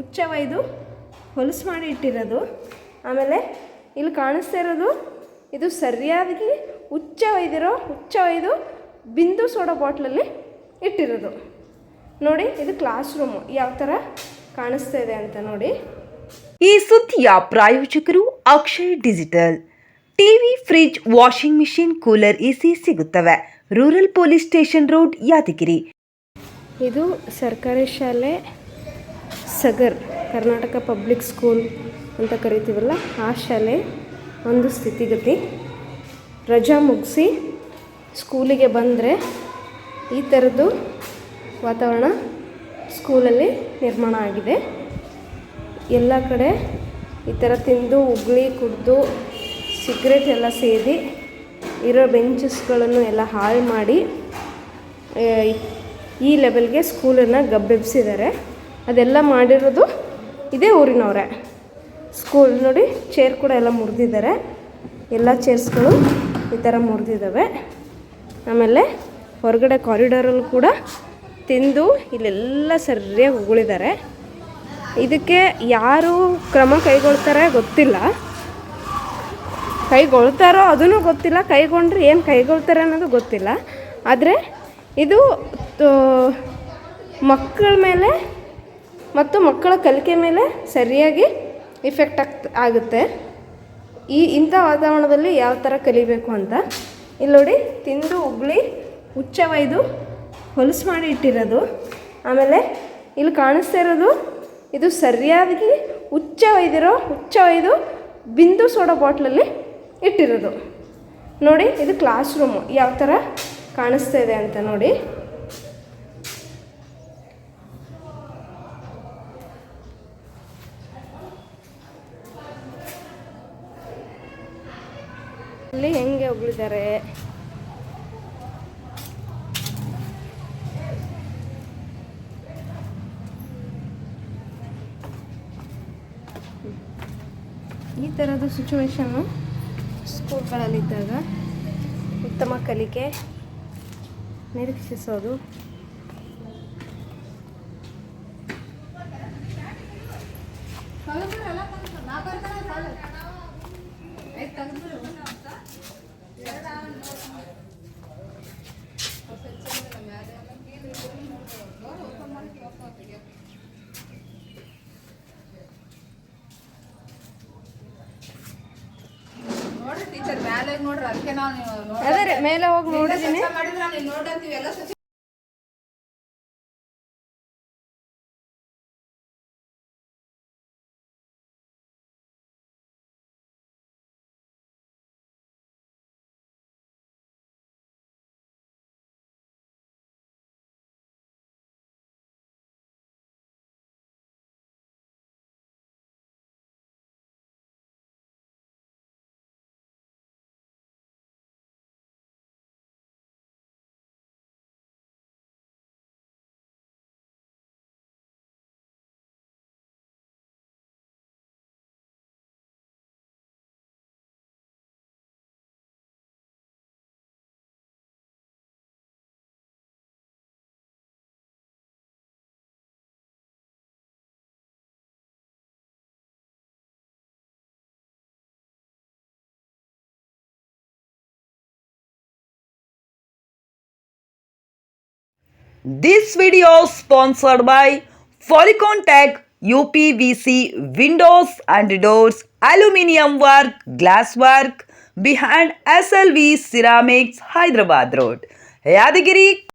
ಉಚ್ಚವೈದು ಹೊಲಸು ಮಾಡಿ ಇಟ್ಟಿರೋದು. ಆಮೇಲೆ ಇಲ್ಲಿ ಕಾಣಿಸ್ತಾ ಇರೋದು ಇದು ಸರಿಯಾಗಿ ಹುಚ್ಚ ಒಯ್ದಿರೋ ಹುಚ್ಚ ಒಯ್ದು ಬಿಂದು ಸೋಡಾ ಬಾಟ್ಲಲ್ಲಿ ಇಟ್ಟಿರೋದು. ನೋಡಿ ಇದು ಕ್ಲಾಸ್ ರೂಮು. ಯಾವ ಥರ ಕಾಣಿಸ್ತಾ ಇದೆ ಅಂತ ನೋಡಿ. ಈ ಸುದ್ದಿಯ ಪ್ರಾಯೋಜಕರು Akshay digital. TV fridge washing machine cooler AC ಸಿಗುತ್ತವೆ. Rural police station road Yadgiri. ಇದು ಸರ್ಕಾರಿ ಶಾಲೆ. ಸಗರ್, ಕರ್ನಾಟಕ ಪಬ್ಲಿಕ್ ಸ್ಕೂಲ್ ಅಂತ ಕರಿತೀವಲ್ಲ, ಆ ಶಾಲೆ ಒಂದು ಸ್ಥಿತಿಗತಿ. ರಜಾ ಮುಗಿಸಿ ಸ್ಕೂಲಿಗೆ ಬಂದರೆ ಈ ಥರದ್ದು ವಾತಾವರಣ ಸ್ಕೂಲಲ್ಲಿ ನಿರ್ಮಾಣ ಆಗಿದೆ. ಎಲ್ಲ ಕಡೆ ಈ ಥರ ತಿಂದು ಉಗುಳಿ ಕುಡಿದು, ಸಿಗ್ರೆಟ್ ಎಲ್ಲ ಸೇದಿ ಇರೋ ಬೆಂಚಸ್ಗಳನ್ನು ಎಲ್ಲ ಹಾಳು ಮಾಡಿ ಈ ಲೆವೆಲ್ಗೆ ಸ್ಕೂಲನ್ನು ಗಬ್ಬೆಬ್ಸಿದ್ದಾರೆ. ಅದೆಲ್ಲ ಮಾಡಿರೋದು ಇದೇ ಊರಿನವರೇ. ಸ್ಕೂಲ್ ನೋಡಿ ಚೇರ್ ಕೂಡ ಎಲ್ಲ ಮುರಿದಿದ್ದಾರೆ. ಎಲ್ಲ ಚೇರ್ಸ್ಗಳು ಈ ಥರ ಮುರಿದಿದ್ದಾವೆ. ಆಮೇಲೆ ಹೊರಗಡೆ ಕಾರಿಡಾರಲ್ಲೂ ಕೂಡ ತಿಂದು ಇಲ್ಲೆಲ್ಲ ಸರಿಯಾಗಿ ಉಗುಳಿದ್ದಾರೆ. ಇದಕ್ಕೆ ಯಾರು ಕ್ರಮ ಕೈಗೊಳ್ತಾರೆ ಗೊತ್ತಿಲ್ಲ. ಕೈಗೊಳ್ತಾರೋ ಅದೂ ಗೊತ್ತಿಲ್ಲ, ಕೈಗೊಂಡ್ರೆ ಏನು ಕೈಗೊಳ್ತಾರೆ ಅನ್ನೋದು ಗೊತ್ತಿಲ್ಲ. ಆದರೆ ಇದು ಮಕ್ಕಳ ಮೇಲೆ ಮತ್ತು ಮಕ್ಕಳ ಕಲಿಕೆ ಮೇಲೆ ಸರಿಯಾಗಿ ಇಫೆಕ್ಟ್ ಆಗ್ತ ಆಗುತ್ತೆ. ಈ ಇಂಥ ವಾತಾವರಣದಲ್ಲಿ ಯಾವ ಥರ ಕಲಿಬೇಕು ಅಂತ? ಇಲ್ಲಿ ನೋಡಿ, ತಿಂದು ಉಗಳಿ ಹುಚ್ಚ ಒಯ್ದು ಹೊಲಸು ಮಾಡಿ ಇಟ್ಟಿರೋದು. ಆಮೇಲೆ ಇಲ್ಲಿ ಕಾಣಿಸ್ತಾ ಇರೋದು, ಇದು ಸರಿಯಾಗಿ ಹುಚ್ಚ ಒಯ್ದಿರೋ ಹುಚ್ಚ ಒಯ್ದು ಬಿಂದು ಸೋಡಾ ಬಾಟ್ಲಲ್ಲಿ ಇಟ್ಟಿರೋದು. ನೋಡಿ, ಇದು ಕ್ಲಾಸ್ ರೂಮು ಯಾವ ಥರ ಕಾಣಿಸ್ತಾ ಇದೆ ಅಂತ ನೋಡಿ. ಅಲ್ಲಿ ಹೆಂಗೆ ಉಗುಳಿದ್ದಾರೆ ಈ ಥರದ ಸಿಚುವೇಶನ್ನು ಸ್ಕೂಲ್ಗಳಲ್ಲಿದ್ದಾಗ ಉತ್ತಮ ಕಲಿಕೆ ನಿರೀಕ್ಷಿಸೋದು. ಮೇಲೆ ಹೋಗಿ ನೋಡಿದ್ದೀನಿ ಸ್ವಚ್ಛ ಮಾಡಿದ್ರ ನೀವು ನೋಡಂತೀವಿ ಎಲ್ಲ ಸ್ವಚ್ಛ This video is sponsored by Polycon Tech UPVC Windows and Doors Aluminium Work Glass Work behind SLV Ceramics Hyderabad Road. Yadagiri